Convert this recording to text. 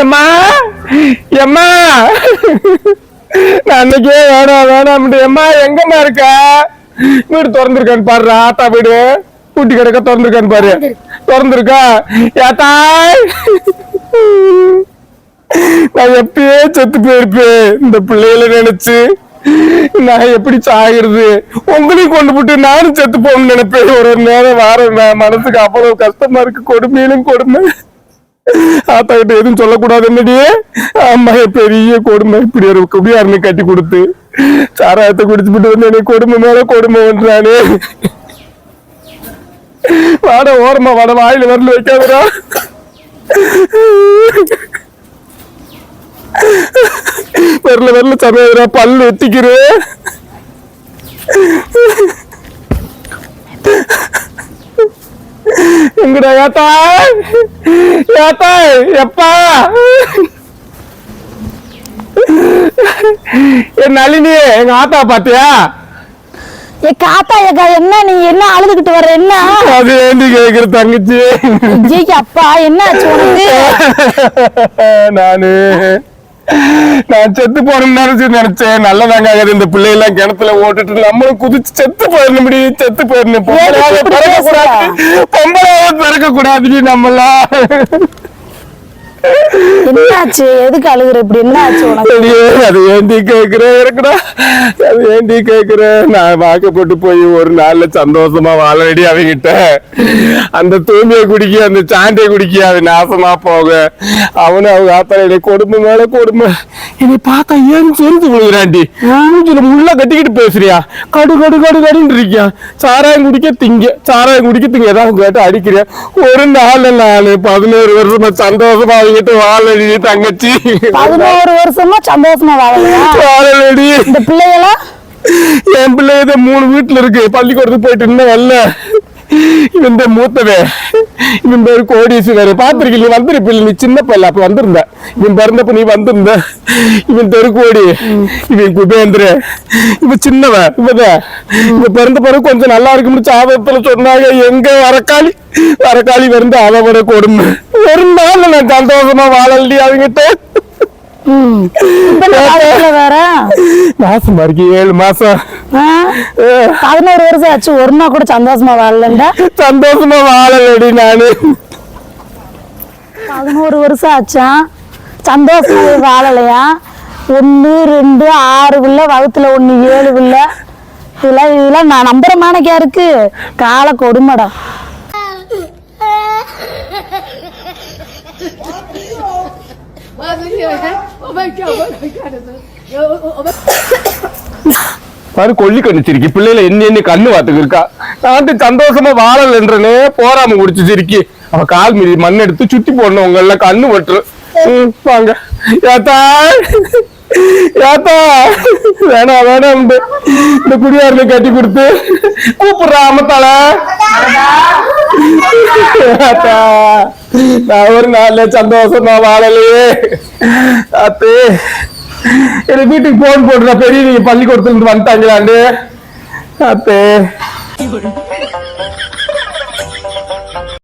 எம்மா எம்மா நான் அன்னைக்கே வேணாம் வேணாம் எம்மா எங்கம்மா இருக்க? வீடு திறந்துருக்கான்னு பாரு ஆத்தா வீடு. பூட்டி கிடக்க திறந்துருக்கான்னு பாரு. திறந்துருக்கா? ஏத்தாய் நான் எப்பயே செத்து போயிருப்பேன். இந்த பிள்ளைகளை நினைச்சு. நான் எப்படி சாகிறது? உங்களையும் கொண்டு போட்டு நானும் செத்து போகணும்னு நினைப்பேன். ஒரு ஒரு நேரம் வார மனசுக்கு அவ்வளவு கஷ்டமா இருக்கு. கொடுமையிலும் கொடுமை. ஆத்தா கிட்ட எதுவும் சொல்லக்கூடாது என்னடியே அம்மா பெரிய கொடுமை. இப்படி ஒரு குடியாரனை கட்டி கொடுத்து சாராயத்தை குடிச்சுட்டு வந்து எனக்கு கொடுமை மேல கொடுமை பண்றானே வாட ஓரமா வாட. வாயில வரல வைக்காதரா வரல வரல சமையல்ரா பல்லு எத்திக்கிறேன் எங்கடா ஏத்தாய் ஏத்தாய் எப்பா? என் நளினி எங்க ஆத்தா பாத்தியா? ஏ காத்தா ஏக்கா என்ன நீ என்ன அழுதுகிட்டு வர்ற என்ன? அது ஏண்டி கேக்குற தங்கச்சி? ஜிக்கு அப்பா என்ன ஆச்சு உனக்கு? நானு நான் செத்து போறேன்னு நினைச்சு நினைச்சேன். நல்லதாங்க ஆகாது. இந்த பிள்ளை எல்லாம் கிணத்துல ஓட்டுட்டு நம்மளும் குதிச்சு செத்து போயிடணும் இப்படி செத்து போயிடணும். பொம்பளாவது பிறக்க கூடாது நம்மளாம் என்னாச்சு? எதுக்கு அழுகுற இப்படி? என்ன ஆச்சு உனக்கு? ஐயோ, அது ஏண்டி கேக்குற? இருக்குடா. அது ஏண்டி கேக்குற? நான் வாக்கப்பட்டு போய் ஒரு நாள்ல சந்தோஷமா வாழடி அவங்கிட்ட அந்த தூய்மையை குடிக்க அந்த சாண்டை குடிக்க அது நாசமா போக. அவனு அவங்க ஆத்தாடைய கொடுமை மேல கொடுமை. என்னை பார்த்தா ஏன் செஞ்சு விழுகிறாண்டி மூஞ்சில முள்ள கட்டிக்கிட்டு பேசுறியா? கடு கடு கடு கடுன்னு இருக்கியா? சாராயம் குடிக்க திங்க சாராயம் குடிக்க திங்க. ஏதாவது கேட்டு அடிக்கிறியா? ஒரு நாள் நானு பதினோரு வருஷமா சந்தோஷமா வாழடி தங்கச்சி. பதினோரு வருஷமா சந்தோஷமா வாழலடி. இந்த பிள்ளைகளா? என் பிள்ளை மூணு வீட்டுல இருக்கு. பள்ளிக்கூடத்துக்கு போயிட்டு இன்னும் வரல. இந்த மூத்தவன். இவன் பேர் கோடீஸ்வரர் பாத்திருக்கீங்க நீ வந்திருப்பில்ல நீ சின்ன பையல அப்ப வந்திருந்த. இவன் பிறந்தப்ப நீ வந்திருந்த. இவன் தெருக்கோடி இவன் குபேந்திர இவன் சின்னவன் இவதான் இவன் பிறந்த பிறகு கொஞ்சம் நல்லா இருக்கும்னு சாதத்துல சொன்னாங்க. எங்க வரக்காளி? வரக்காளி வந்து அவனோட கொடுமை. ஒரு நாள் நான் சந்தோஷமா வாழலடி அவங்கிட்ட. வேற? மாசமா இருக்கு ஏழு மாசம். பதினோரு வருஷம் ஆச்சு ஒரு நாள் கூட சந்தோஷமா வாழலண்டா? சந்தோஷமா வாழலடி நானு. பதினோரு வருஷம் ஆச்சா? சந்தோஷமா வாழலையா? ஒன்று ரெண்டு ஆறு பிள்ளை வகுத்துல ஒன்று ஏழு பிள்ளை இதெல்லாம் இதெல்லாம் நான் நம்புற மானக்கா இருக்கு கால கொடுமைடா. பாரு கொல்லி கணிச்சிருக்கி பிள்ளைல என்ன என்ன கண்ணு வாத்துக்கு இருக்கா? நான் சந்தோஷமா வாழல் என்றனே போராம சிரிக்கி அவ கால் மீறி மண் எடுத்து சுத்தி போடணும் உங்க எல்லாம் கண்ணு வட்டுரு வாங்க. ஏத்தா ஏத்தா வேணாம் வேணாம் இந்த குடியாரனை கட்டி கொடுத்து. கூப்பிடுறா அம்மத்தால நான் ஒரு நாள்ல சந்தோஷமா வாழலையே. அத்தே என் வீட்டுக்கு போன் போடுற பெரிய நீங்க பள்ளிக்கூடத்துல இருந்து வந்துட்டாங்களாண்டு. அத்தே.